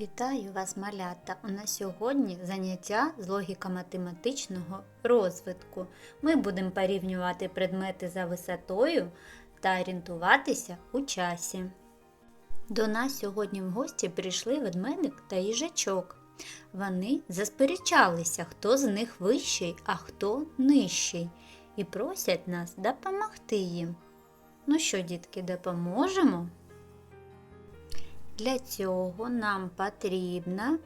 Вітаю вас, малята! У нас сьогодні заняття з логіко-математичного розвитку. Ми будемо порівнювати предмети за висотою та орієнтуватися у часі. До нас сьогодні в гості прийшли ведмедик та їжачок. Вони засперечалися, хто з них вищий, а хто нижчий, і просять нас допомогти їм. Ну що, дітки, допоможемо? Для цього нам потрібно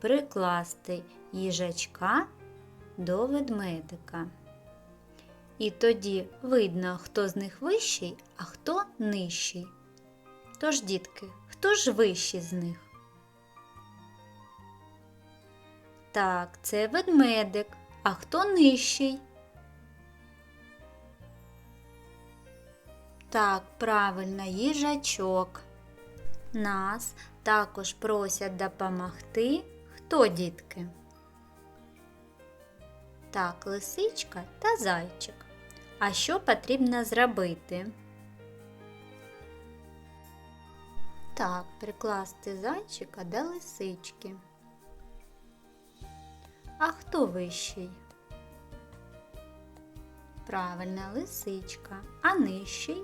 прикласти їжачка до ведмедика. І тоді видно, хто з них вищий, а хто нижчий. Тож, дітки, хто ж вищий з них? Так, це ведмедик. А хто нижчий? Так, правильно, їжачок. Нас також просять допомогти. Хто, дітки? Так, лисичка та зайчик. А що потрібно зробити? Так, прикласти зайчика до лисички. А хто вищий? Правильно, лисичка. А нижчий?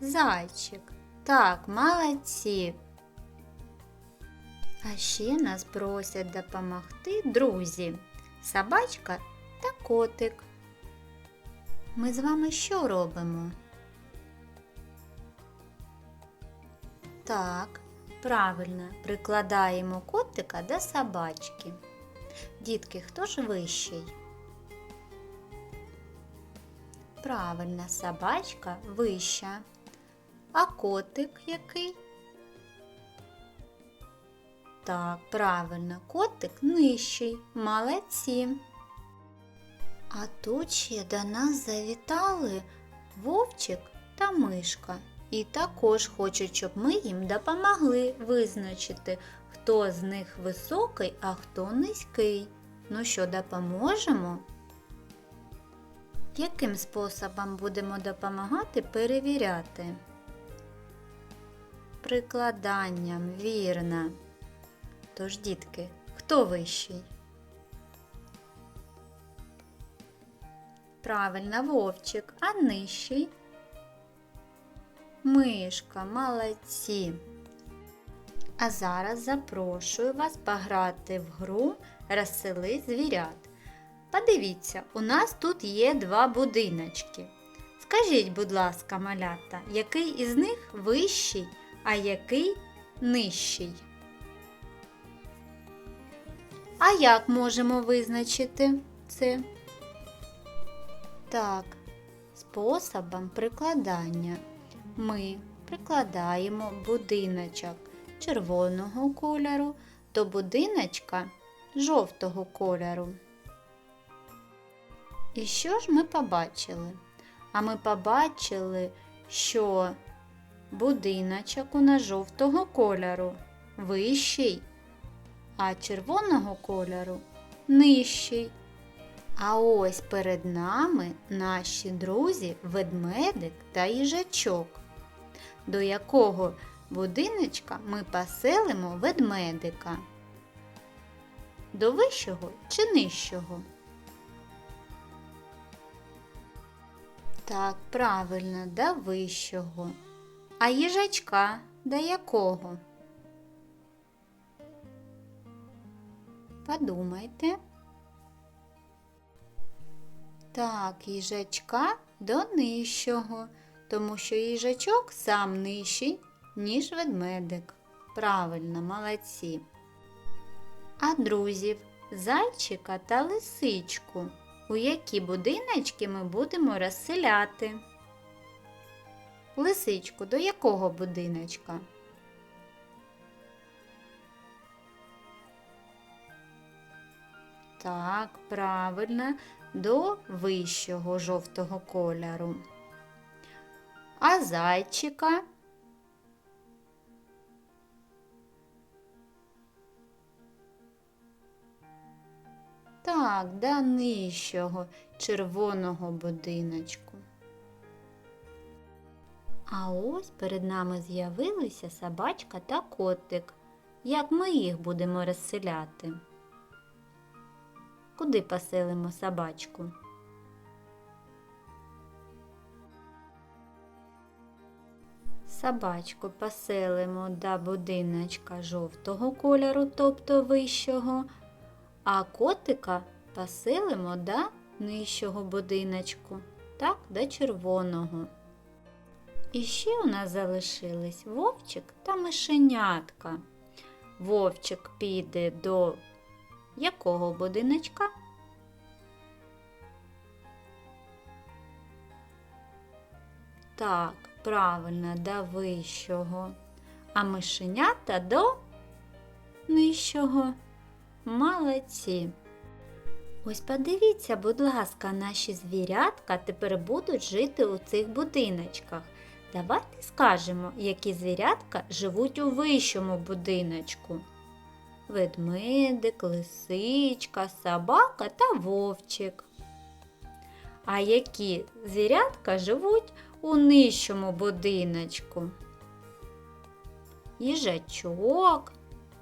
Зайчик. Так, молодці. А ще нас просять допомогти друзі, собачка та котик. Ми з вами що робимо? Так, правильно, прикладаємо котика до собачки. Дітки, хто ж вищий? Правильно, собачка вища. А котик який? Так, правильно, котик нижчий. Молодці. А тут ще до нас завітали вовчик та мишка. І також хочуть, щоб ми їм допомогли визначити, хто з них високий, а хто низький. Ну що, допоможемо? Яким способом будемо допомагати перевіряти? Прикладанням, вірно. Тож, дітки, хто вищий? Правильно, вовчик, а нижчий? Мишка, молодці. А зараз запрошую вас пограти в гру Розсели звірят. Подивіться, у нас тут є два будиночки. Скажіть, будь ласка, малята, який із них вищий, а який нижчий? А як можемо визначити це? Так, способом прикладання. Ми прикладаємо будиночок червоного кольору до будиночка жовтого кольору. І що ж ми побачили? А ми побачили, що будиночок у нас жовтого кольору вищий, а червоного кольору нижчий. А ось перед нами наші друзі ведмедик та їжачок, до якого будиночка ми поселимо ведмедика. До вищого чи нижчого? Так, правильно, до вищого. А їжачка до якого? Подумайте. Так, їжачка до нижчого, тому що їжачок сам нижчий, ніж ведмедик. Правильно, молодці. А друзів, зайчика та лисичку, у які будиночки ми будемо розселяти? Лисичку до якого будиночка? Так, правильно, до вищого жовтого кольору. А зайчика? Так, до нижчого червоного будиночку. А ось перед нами з'явилися собачка та котик. Як ми їх будемо розселяти? Куди поселимо собачку? Собачку поселимо до будиночка жовтого кольору, тобто вищого, а котика поселимо до нижчого будиночку, так, до червоного. І ще у нас залишились вовчик та мишенятка. Вовчик піде до якого будиночка? Так, правильно, до вищого. А мишенята до нижчого. Молодці. Ось подивіться, будь ласка, наші звірятка тепер будуть жити у цих будиночках. Давайте скажемо, які звірятка живуть у вищому будиночку. Ведмедик, лисичка, собака та вовчик. А які звірятка живуть у нижчому будиночку? Їжачок,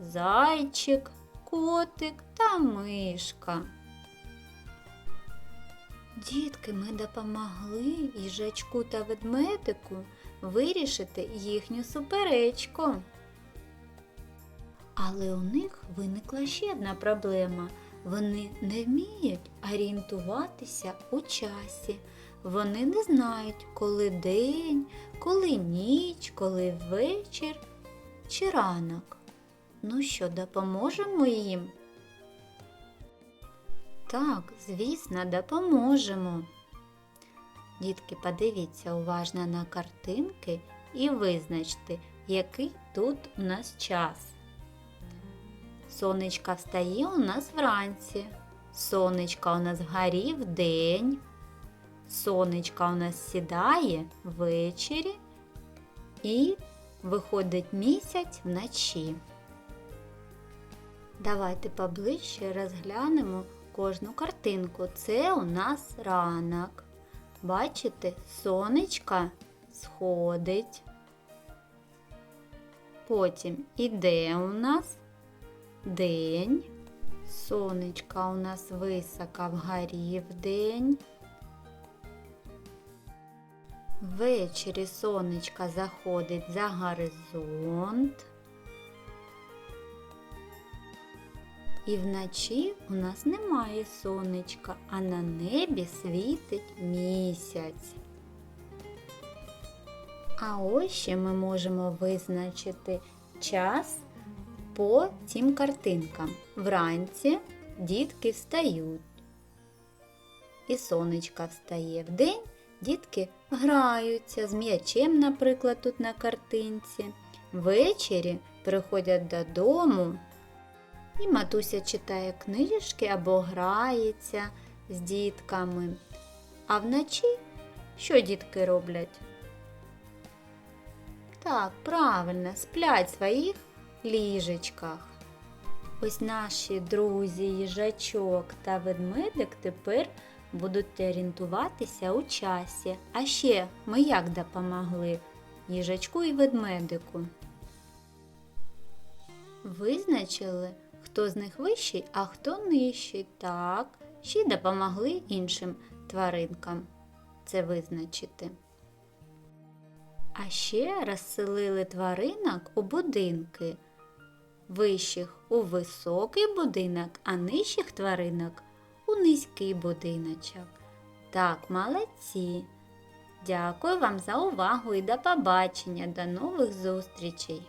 зайчик, котик та мишка. Дітки, ми допомогли їжачку та ведмедику вирішити їхню суперечку. Але у них виникла ще одна проблема. Вони не вміють орієнтуватися у часі. Вони не знають, коли день, коли ніч, коли вечір чи ранок. Ну що, допоможемо їм? Так, звісно, допоможемо. Дітки, подивіться уважно на картинки і визначте, який тут у нас час. Сонечка встає у нас вранці. Сонечка у нас вгорі вдень. Сонечка у нас сідає ввечері і виходить місяць вночі. Давайте поближче розглянемо кожну картинку. Це у нас ранок. Бачите, сонечка сходить. Потім іде у нас день. Сонечка у нас висока вгорі в день. Ввечері сонечка заходить за горизонт. І вночі у нас немає сонечка, а на небі світить місяць. А ось ще ми можемо визначити час по цим картинкам. Вранці дітки встають. І сонечка встає вдень, дітки граються з м'ячем, наприклад, тут на картинці. Ввечері приходять додому. І матуся читає книжки або грається з дітками. А вночі що дітки роблять? Так, правильно, сплять в своїх ліжечках. Ось наші друзі, їжачок та ведмедик тепер будуть орієнтуватися у часі. А ще ми як допомогли їжачку і ведмедику? Визначили, хто з них вищий, а хто нижчий. Так, ще й допомогли іншим тваринкам це визначити. А ще розселили тваринок у будинки. Вищих у високий будинок, а нижчих тваринок у низький будиночок. Так, молодці. Дякую вам за увагу і до побачення, до нових зустрічей!